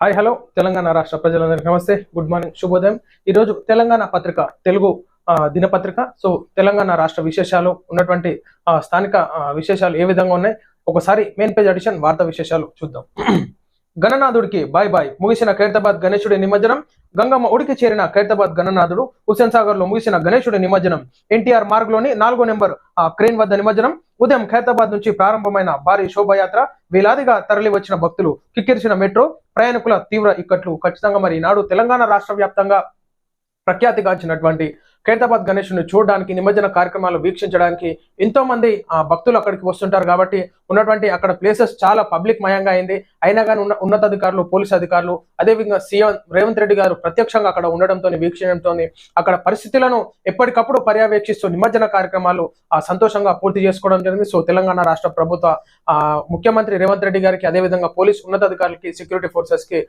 Hi hello Telangana రాష్ట్ర ప్రజలందరికీ నమస్తే. గుడ్ మార్నింగ్ శుభోదయం. ఈరోజు తెలంగాణ పత్రిక తెలుగు దినపత్రిక. సో తెలంగాణ రాష్ట్ర విశేషాలు ఉన్నటువంటి స్థానిక ఆ, విశేషాలు ఏ విధంగా ఉన్నాయి? ఒకసారి మెయిన్ పేజ్ అడిషన్ వార్తా విశేషాలు చూద్దాం. గణనాథుడికి బాయ్ బాయ్ ముగిసిన ఖైరతాబాద్ గణేశుడి నిమజ్జనం. గంగమ్మ ఉడికి చేరిన ఖైరతాబాద్ గణనాథుడు. హుస్సేన్ సాగర్లో ముగిసిన గణేశుడి నిమజ్జనం. ఎన్టీఆర్ మార్గ్లోని నాలుగో నెంబర్ క్రేన్ వద్ద నిమజ్జనం. ఉదయం ఖైరతాబాద్ నుంచి ప్రారంభమైన భారీ శోభయాత్ర. వేలాదిగా తరలి వచ్చిన భక్తులు కిక్కిరిసిన మెట్రో. ప్రయాణికుల తీవ్ర ఇక్కట్లు. ఖచ్చితంగా మరి ఈనాడు తెలంగాణ రాష్ట్ర వ్యాప్తంగా ప్రఖ్యాతిగాంచినటువంటి ఖైరతాబాద్ గణేష్ను చూడడానికి నిమజ్జన కార్యక్రమాలు వీక్షించడానికి ఎంతోమంది ఆ, భక్తులు అక్కడికి వస్తుంటారు కాబట్టి ఉన్నటువంటి అక్కడ ప్లేసెస్ చాలా పబ్లిక్ మయంగా అయింది. అయినా కానీ ఉన్న ఉన్నతాధికారులు పోలీస్ అధికారులు అదేవిధంగా సీఎం రేవంత్ రెడ్డి గారు ప్రత్యక్షంగా అక్కడ ఉండడంతో వీక్షించడంతో అక్కడ పరిస్థితులను ఎప్పటికప్పుడు పర్యవేక్షిస్తూ నిమజ్జన కార్యక్రమాలు ఆ, సంతోషంగా పూర్తి చేసుకోవడం జరిగింది. సో తెలంగాణ రాష్ట్ర ప్రభుత్వ ఆ, ముఖ్యమంత్రి రేవంత్ రెడ్డి గారికి అదేవిధంగా పోలీస్ ఉన్నతాధికారులకి సెక్యూరిటీ ఫోర్సెస్కి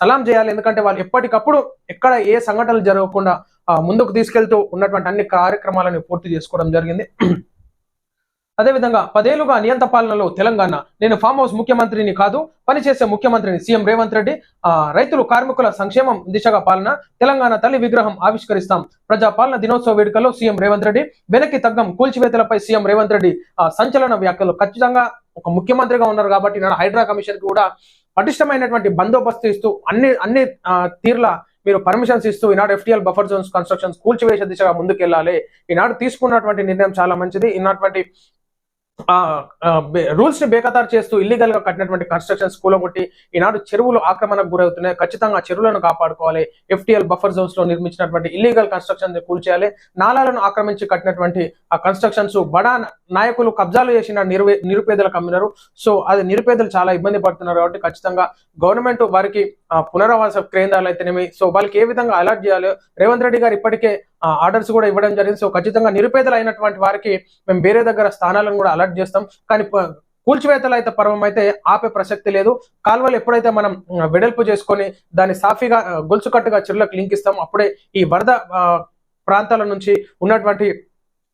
సలాం చేయాలి. ఎందుకంటే వాళ్ళు ఎప్పటికప్పుడు ఎక్కడ ఏ సంఘటనలు జరగకుండా ముందుకు తీసుకెళ్తూ ఉన్నటువంటి అన్ని కార్యక్రమాలను పూర్తి చేసుకోవడం జరిగింది. అదేవిధంగా పదేళ్ళుగా నియంత పాలనలో తెలంగాణ. నేను ఫామ్ హౌస్ ముఖ్యమంత్రిని కాదు పనిచేసే ముఖ్యమంత్రిని సీఎం రేవంత్ రెడ్డి. ఆ, రైతులు కార్మికుల సంక్షేమం దిశగా పాలన తెలంగాణ తల్లి విగ్రహం ఆవిష్కరిస్తాం. ప్రజా పాలన దినోత్సవ వేడుకలో సీఎం రేవంత్ రెడ్డి వెనక్కి తగ్గం కూల్చివేతలపై సీఎం రేవంత్ రెడ్డి ఆ, సంచలన వ్యాఖ్యలు. ఖచ్చితంగా ఒక ముఖ్యమంత్రిగా ఉన్నారు కాబట్టి నాడు హైడ్రా కమిషన్కి కూడా పటిష్టమైనటువంటి బందోబస్తు ఇస్తూ అన్ని అన్ని ఆ, తీర్ల మీరు పర్మిషన్స్ ఇస్తూ ఈనాడు ఎఫ్టీఎల్ బఫర్ జోన్స్ కన్స్ట్రక్షన్స్ కూల్చివేసే దిశగా ముందుకెళ్ళాలి. ఈనాడు తీసుకున్నటువంటి నిర్ణయం చాలా మంచిది. ఈనాటువంటి రూల్స్ని బేఖతారు చేస్తూ ఇల్లీగల్గా కట్టినటువంటి కన్స్ట్రక్షన్స్ కూలగొట్టి ఈనాడు చెరువులు ఆక్రమణకు గురవుతున్నాయి. ఖచ్చితంగా ఆ చెరువులను కాపాడుకోవాలి. ఎఫ్టీఎల్ బఫర్ జోన్స్లో నిర్మించినటువంటి ఇల్లీగల్ కన్స్ట్రక్షన్ కూల్చేయాలి. నాలాలను ఆక్రమించి కట్టినటువంటి ఆ కన్స్ట్రక్షన్స్ బడా నాయకులు కబ్జాలు చేసిన నిరువే నిరుపేదలకు అమ్మినారు. సో అది నిరుపేదలు చాలా ఇబ్బంది పడుతున్నారు కాబట్టి ఖచ్చితంగా గవర్నమెంట్ వారికి పునరావాస కేంద్రాలు అయితేనేమి? సో వాళ్ళకి ఏ విధంగా అలర్ట్ చేయాలో రేవంత్ రెడ్డి గారు ఇప్పటికే ఆర్డర్స్ కూడా ఇవ్వడం జరిగింది. సో ఖచ్చితంగా నిరుపేదలు అయినటువంటి వారికి మేము వేరే దగ్గర స్థానాలను కూడా అలర్ట్ చేస్తాం. కానీ కూల్చివేతలు అయితే పర్వం అయితే ఆపే ప్రసక్తి లేదు. కాలువలు ఎప్పుడైతే మనం వెడల్పు చేసుకొని దాన్ని సాఫీగా గొలుసుకట్టుగా చెరులకు చెరువులకు లింక్ ఇస్తాం అప్పుడే ఈ వరద ప్రాంతాల నుంచి ఉన్నటువంటి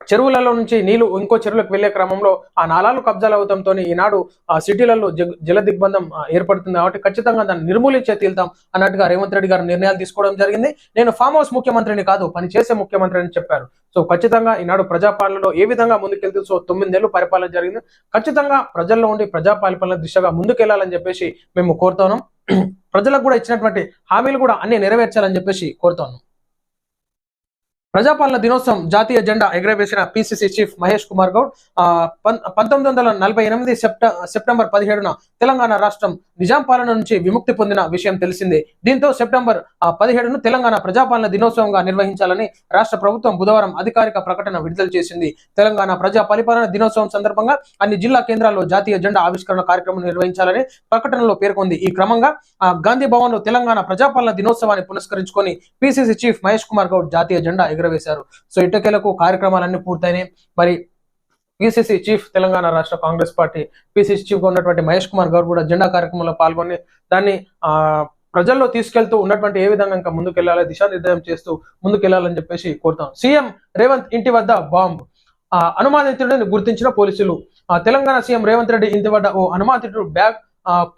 చెరువులలో నుంచి నీళ్ళు ఇంకో చెరువులకు వెళ్ళే క్రమంలో ఆ నాలాలు కబ్జాలు అవడంతో ఈనాడు ఆ సిటీలలో జల దిగ్బంధం ఏర్పడుతుంది. కాబట్టి ఖచ్చితంగా దాన్ని నిర్మూలించే తీల్తాం అన్నట్టుగా రేవంత్ రెడ్డి గారు నిర్ణయాలు తీసుకోవడం జరిగింది. నేను ఫామ్ హౌస్ ముఖ్యమంత్రిని కాదు పని చేసే ముఖ్యమంత్రి అని చెప్పారు. సో ఖచ్చితంగా ఈనాడు ప్రజాపాలనలో ఏ విధంగా ముందుకెళ్తూ సో తొమ్మిదేళ్ళు పరిపాలన జరిగింది. ఖచ్చితంగా ప్రజల్లో ఉండి ప్రజాపాలన దిశగా ముందుకెళ్ళాలని చెప్పేసి మేము కోరుతున్నాం. ప్రజలకు కూడా ఇచ్చినటువంటి హామీలు కూడా అన్ని నెరవేర్చాలని చెప్పేసి కోరుతున్నాం. ప్రజాపాలన దినోత్సవం జాతీయ జెండా ఎగరవేసిన పిసిసి చీఫ్ మహేష్ కుమార్ గౌడ్ ఆ, పంతొమ్మిది వందల నలభై ఎనిమిది సెప్టెంబర్ పదిహేడున తెలంగాణ రాష్ట్రం నిజాం పాలన నుంచి విముక్తి పొందిన విషయం తెలిసిందే. దీంతో సెప్టెంబర్ ఆ, పదిహేడును తెలంగాణ ప్రజాపాలన దినోత్సవంగా నిర్వహించాలని రాష్ట్ర ప్రభుత్వం బుధవారం అధికారిక ప్రకటన విడుదల చేసింది. తెలంగాణ ప్రజా పరిపాలన దినోత్సవం సందర్భంగా అన్ని జిల్లా కేంద్రాల్లో జాతీయ జెండా ఆవిష్కరణ కార్యక్రమం నిర్వహించాలని ప్రకటనలో పేర్కొంది. ఈ క్రమంగా గాంధీ భవన్లో తెలంగాణ ప్రజాపాలన దినోత్సవాన్ని పురస్కరించుకొని పిసిసి చీఫ్ మహేష్ కుమార్ గౌడ్ జాతీయ జెండా ఎగురవేశారు సో ఇటకేలకు కార్యక్రమాలన్నీ పూర్తయినాయి. మరి పిసిసి చీఫ్ తెలంగాణ రాష్ట్ర కాంగ్రెస్ పార్టీ పిసిసి చీఫ్గా ఉన్నటువంటి మహేష్ కుమార్ గౌడ్ కూడా జెండా కార్యక్రమంలో పాల్గొని దాన్ని ఆ ప్రజల్లో తీసుకెళ్తూ ఉన్నటువంటి ఏ విధంగా ఇంకా ముందుకెళ్ళాలి దిశానిర్దేశం చేస్తూ ముందుకెళ్ళాలని చెప్పేసి కోరుతాం. సీఎం రేవంత్ ఇంటి వద్ద బాంబు. ఆ అనుమానితుడిని గుర్తించిన పోలీసులు. ఆ తెలంగాణ సీఎం రేవంత్ రెడ్డి ఇంటి వద్ద ఓ అనుమానితుడు బ్యాగ్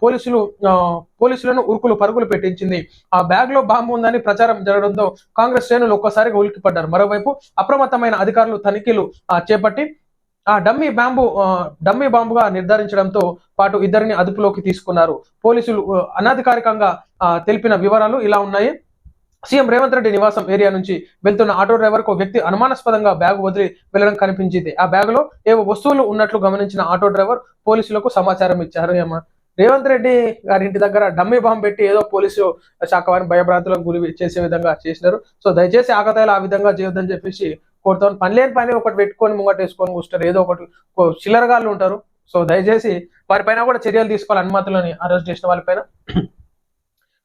పోలీసులు పోలీసులను ఉరుకులు పరుగులు పెట్టించింది. ఆ బ్యాగ్లో బాంబు ఉందని ప్రచారం జరగడంతో కాంగ్రెస్ శ్రేణులు ఒక్కసారిగా ఉలిక్కిపడ్డారు. మరోవైపు అప్రమత్తమైన అధికారులు తనిఖీలు చేపట్టి ఆ డమ్మీ బాంబు డమ్మీ బాంబుగా నిర్ధారించడంతో పాటు ఇద్దరిని అదుపులోకి తీసుకున్నారు. పోలీసులు అనధికారికంగా ఆ, తెలిపిన వివరాలు ఇలా ఉన్నాయి. సీఎం రేవంత్ రెడ్డి నివాసం ఏరియా నుంచి వెళ్తున్న ఆటో డ్రైవర్కు వ్యక్తి అనుమానాస్పదంగా బ్యాగ్ వదిలి వెళ్ళడం కనిపించింది. ఆ బ్యాగ్లో ఏవో వస్తువులు ఉన్నట్లు గమనించిన ఆటో డ్రైవర్ పోలీసులకు సమాచారం ఇచ్చారు. ఏమా? రేవంత్ రెడ్డి గారి ఇంటి దగ్గర డమ్మీ బాంబు పెట్టి ఏదో పోలీసు శాఖ వారిని భయభ్రాంతులకు గురి చేసే విధంగా చేసినారు. సో దయచేసి ఆకతాయిలు ఆ విధంగా చేయొద్దని చెప్పేసి కోరుతాను. పని లేని పని ఒకటి పెట్టుకొని ముంగట వేసుకొని కూర్చుంటారు. ఏదో ఒకటి చిల్లరగాళ్ళు ఉంటారు. సో దయచేసి వారిపైన కూడా చర్యలు తీసుకోవాలి అనుమతులని అరెస్ట్ చేసిన వాళ్ళపైన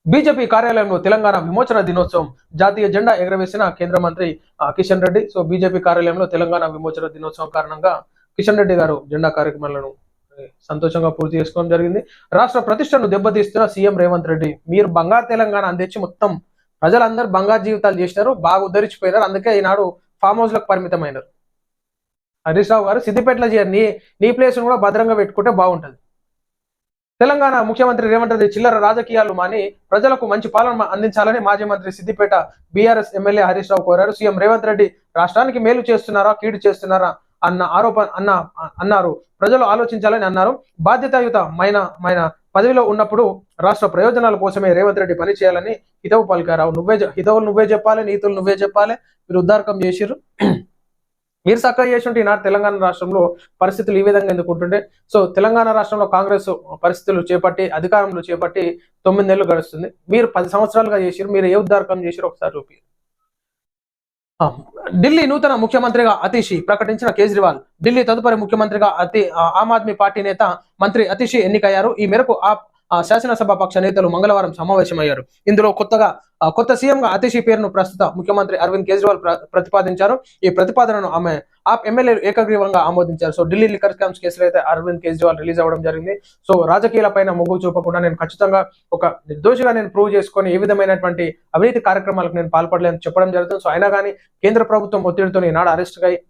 బీజేపీ కార్యాలయంలో తెలంగాణ విమోచన దినోత్సవం జాతీయ జెండా ఎగరవేసిన కేంద్ర మంత్రి ఆ, కిషన్ రెడ్డి. సో బీజేపీ కార్యాలయంలో తెలంగాణ విమోచన దినోత్సవం కారణంగా కిషన్ రెడ్డి గారు జెండా కార్యక్రమాలను సంతోషంగా పూర్తి చేసుకోవడం జరిగింది. రాష్ట్ర ప్రతిష్టను దెబ్బతీస్తున్న సీఎం రేవంత్ రెడ్డి మీరు బంగారు తెలంగాణ అందించి మొత్తం ప్రజలందరూ బంగారు జీవితాలు చేసినారు బాగా ఉద్ధరించిపోయినారు అందుకే ఈనాడు ఫామ్ హౌస్లకు పరిమితమైనారు. హరీష్ రావు గారు సిద్దిపేటలో చేయరు నీ నీ ప్లేస్ కూడా భద్రంగా పెట్టుకుంటే బాగుంటుంది. తెలంగాణ ముఖ్యమంత్రి రేవంత్ రెడ్డి చిల్లర రాజకీయాలు మాని ప్రజలకు మంచి పాలన అందించాలని మాజీ మంత్రి సిద్దిపేట బీఆర్ఎస్ ఎమ్మెల్యే హరీష్ రావు కోరారు. సీఎం రేవంత్ రెడ్డి రాష్ట్రానికి మేలు చేస్తున్నారా కీడు చేస్తున్నారా అన్న ఆరోపణ అన్న అన్నారు. ప్రజలు ఆలోచించాలని అన్నారు. బాధ్యతాయుత మైన మైన పదవిలో ఉన్నప్పుడు రాష్ట్ర ప్రయోజనాల కోసమే రేవంత్ రెడ్డి పని చేయాలని హితవు పలికారావు. నువ్వే చె- హితవులు నువ్వే చెప్పాలి నీతులు నువ్వే చెప్పాలి. మీరు ఉద్దారకం చేసిర్రు. మీరు చక్కగా చేసి ఈనాడు తెలంగాణ రాష్ట్రంలో పరిస్థితులు ఈ విధంగా ఎందుకు ఉంటుండే? సో తెలంగాణ రాష్ట్రంలో కాంగ్రెస్ పరిస్థితులు చేపట్టి అధికారంలో చేపట్టి తొమ్మిది నెలలు గడుస్తుంది. మీరు పది సంవత్సరాలుగా చేసిరు మీరు ఏ ఉద్దారకం చేసిరు ఒకసారి చూపి ఢిల్లీ నూతన ముఖ్యమంత్రిగా అతీషి ప్రకటించిన కేజ్రీవాల్. ఢిల్లీ తదుపరి ముఖ్యమంత్రిగా అతి ఆమ్ ఆద్మీ పార్టీ నేత మంత్రి అతీషి ఎన్నికయ్యారు. ఈ మేరకు ఆ, శాసనసభ పక్ష నేతలు మంగళవారం సమావేశమయ్యారు. ఇందులో కొత్తగా కొత్త సీఎంగా అతిషి పేరును ప్రస్తుత ముఖ్యమంత్రి అరవింద్ కేజ్రీవాల్ ప్ర- ప్రతిపాదించారు. ఈ ప్రతిపాదనను ఆమె ఆప్ ఎమ్మెల్యేలు ఏకగ్రీవంగా ఆమోదించారు. సో ఢిల్లీ లిక్కర్ స్కామ్స్ కేసులో అయితే అరవింద్ కేజ్రీవాల్ రిలీజ్ అవ్వడం జరిగింది. సో రాజకీయాల పైన మొగ్గు చూపకుండా నేను ఖచ్చితంగా ఒక నిర్దోషిగా నేను ప్రూవ్ చేసుకొని ఏ విధమైనటువంటి అవినీతి కార్యక్రమాలకు నేను పాల్పడలేని చెప్పడం జరుగుతుంది. సో అయినా కానీ కేంద్ర ప్రభుత్వం ఒత్తిడితో ఈనాడు అరెస్ట్ అయి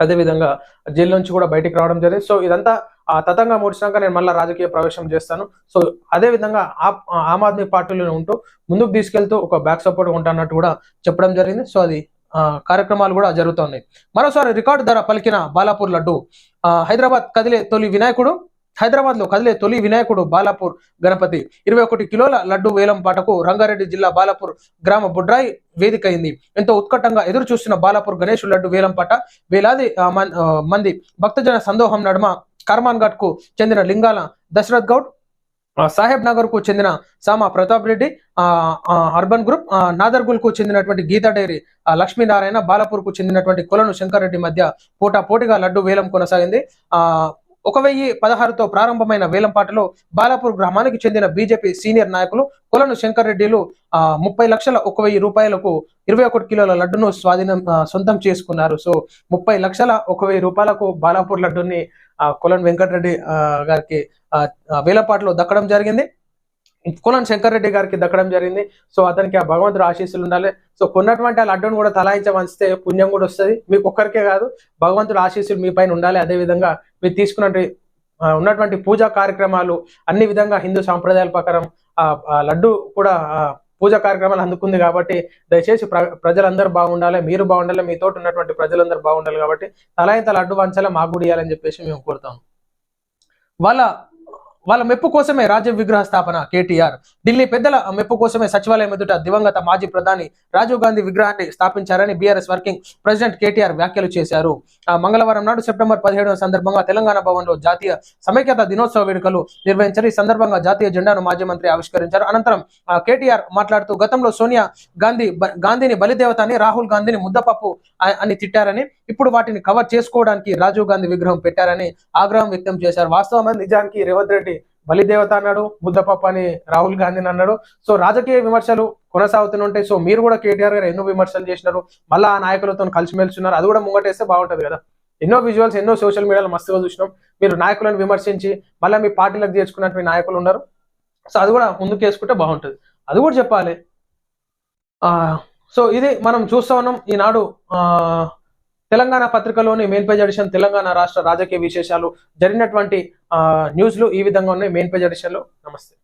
అదేవిధంగా జైలు నుంచి కూడా బయటికి రావడం జరిగింది. సో ఇదంతా ఆ తతంగా ముడిచినాక నేను మళ్ళీ రాజకీయ ప్రవేశం చేస్తాను. సో అదే విధంగా ఆప్- ఆమ్ ఆద్మీ పార్టీలో ఉంటూ ముందుకు తీసుకెళ్తూ ఒక బ్యాక్ సపోర్ట్ ఉంటానట్టు కూడా చెప్పడం జరిగింది. సో అది ఆ, కార్యక్రమాలు కూడా జరుగుతున్నాయి మరోసారి రికార్డు ధర పలికిన బాలాపూర్ లడ్డు ఆ, హైదరాబాద్ కదిలే తొలి వినాయకుడు హైదరాబాద్లో కదిలే తొలి వినాయకుడు బాలాపూర్ గణపతి. ఇరవై ఒకటి కిలోల లడ్డు వేలం పాటకు రంగారెడ్డి జిల్లా బాలాపూర్ గ్రామ బుడ్రాయి వేదిక అయింది. ఎంతో ఉత్కటంగా ఎదురు చూస్తున్న బాలాపూర్ గణేష్ లడ్డు వేలం పాట వేలాది మంది భక్తజన సందోహం నడుమ కర్మాన్ ఘాట్కు చెందిన లింగాల దశరథ్ గౌడ్ సాహెబ్ నగర్కు చెందిన సామా ప్రతాప్ రెడ్డి అర్బన్ గ్రూప్ ఆ, నాదర్గుల్కు చెందినటువంటి గీతా డైరీ లక్ష్మీనారాయణ బాలాపూర్కు చెందినటువంటి కొలను శంకర్ రెడ్డి మధ్య పోటా పోటీగా లడ్డు వేలం కొనసాగింది. ఆ ఒక వెయ్యి పదహారుతో ప్రారంభమైన వేలంపాటలో బాలాపూర్ గ్రామానికి చెందిన బీజేపీ సీనియర్ నాయకులు కొలను శంకర్ రెడ్డిలు ఆ, ముప్పై లక్షల ఒక వెయ్యి రూపాయలకు ఇరవై ఒకటి కిలోల లడ్డును స్వాధీనం సొంతం చేసుకున్నారు. సో ముప్పై లక్షల ఒక వెయ్యి రూపాయలకు బాలాపూర్ లడ్డుని ఆ, కొలను వెంకటరెడ్డి గారికి వేలంపాటలో దక్కడం జరిగింది. కొలను శంకర్ రెడ్డి గారికి దక్కడం జరిగింది. సో అతనికి ఆ భగవంతుడు ఆశీస్సులు ఉండాలి. సో కొన్నటువంటి ఆ లడ్డును కూడా తలాయించమనిస్తే పుణ్యం కూడా వస్తుంది. మీకు ఒక్కరికే కాదు భగవంతుడు ఆశీస్సులు మీ పైన ఉండాలి. అదే విధంగా మీరు తీసుకున్నటువంటి ఉన్నటువంటి పూజా కార్యక్రమాలు అన్ని విధంగా హిందూ సాంప్రదాయాల ప్రకారం ఆ లడ్డు కూడా పూజా కార్యక్రమాలు అందుకుంది కాబట్టి దయచేసి ప్ర ప్రజలందరూ బాగుండాలి. మీరు బాగుండాలి. మీతో ఉన్నటువంటి ప్రజలందరూ బాగుండాలి కాబట్టి తలాయింత లడ్డు వంచాలి మాకు కూడా ఇవ్వాలని చెప్పేసి మేము కోరుతాం. వాళ్ళ వాళ్ళ మెప్పు కోసమే రాజ్య విగ్రహ స్థాపన కేటీఆర్. ఢిల్లీ పెద్దల మెప్పు కోసమే సచివాలయం ఎదుట దివంగత మాజీ ప్రధాని రాజీవ్ గాంధీ విగ్రహాన్ని స్థాపించారని బీఆర్ఎస్ వర్కింగ్ ప్రెసిడెంట్ కేటీఆర్ వ్యాఖ్యలు చేశారు. మంగళవారం నాడు సెప్టెంబర్ పదిహేడవ సందర్భంగా తెలంగాణ భవన్లో జాతీయ సమైక్యత దినోత్సవ వేడుకలు నిర్వహించారు ఈ సందర్భంగా జాతీయ జెండాను మాజీ మంత్రి ఆవిష్కరించారు. అనంతరం కేటీఆర్ మాట్లాడుతూ గతంలో సోనియా గాంధీ గాంధీని బలిదేవత అని రాహుల్ గాంధీని ముద్దపప్పు అని తిట్టారని ఇప్పుడు వాటిని కవర్ చేసుకోవడానికి రాజీవ్ గాంధీ విగ్రహం పెట్టారని ఆగ్రహం వ్యక్తం చేశారు. వాస్తవమైన నిజానికి రేవంత్ రెడ్డి బలిదేవత అన్నాడు ముద్దపప్ప అని రాహుల్ గాంధీని అన్నాడు. సో రాజకీయ విమర్శలు కొనసాగుతుంటాయి సో మీరు కూడా కేటీఆర్ గారు ఎన్నో విమర్శలు చేసినారు మళ్ళీ ఆ నాయకులతో కలిసిమెలిసినారు అది కూడా ముంగటేస్తే బాగుంటుంది కదా. ఎన్నో విజువల్స్ ఎన్నో సోషల్ మీడియాలో మస్తుగా చూసినాం. మీరు నాయకులను విమర్శించి మళ్ళీ మీ పార్టీలకు చేర్చుకున్నట్టు నాయకులు ఉన్నారు. సో అది కూడా ముందుకు వేసుకుంటే బాగుంటుంది. అది కూడా చెప్పాలి. సో ఇది మనం చూస్తా ఉన్నాం. ఈనాడు తెలంగాణ పత్రికలోని మెయిన్ పేజ్ ఎడిషన్ తెలంగాణ రాష్ట్ర రాజకీయ విశేషాలు జరిగినటువంటి న్యూస్లు ఈ విధంగా ఉన్నాయి. మెయిన్ పేజ్ ఎడిషన్లో నమస్తే.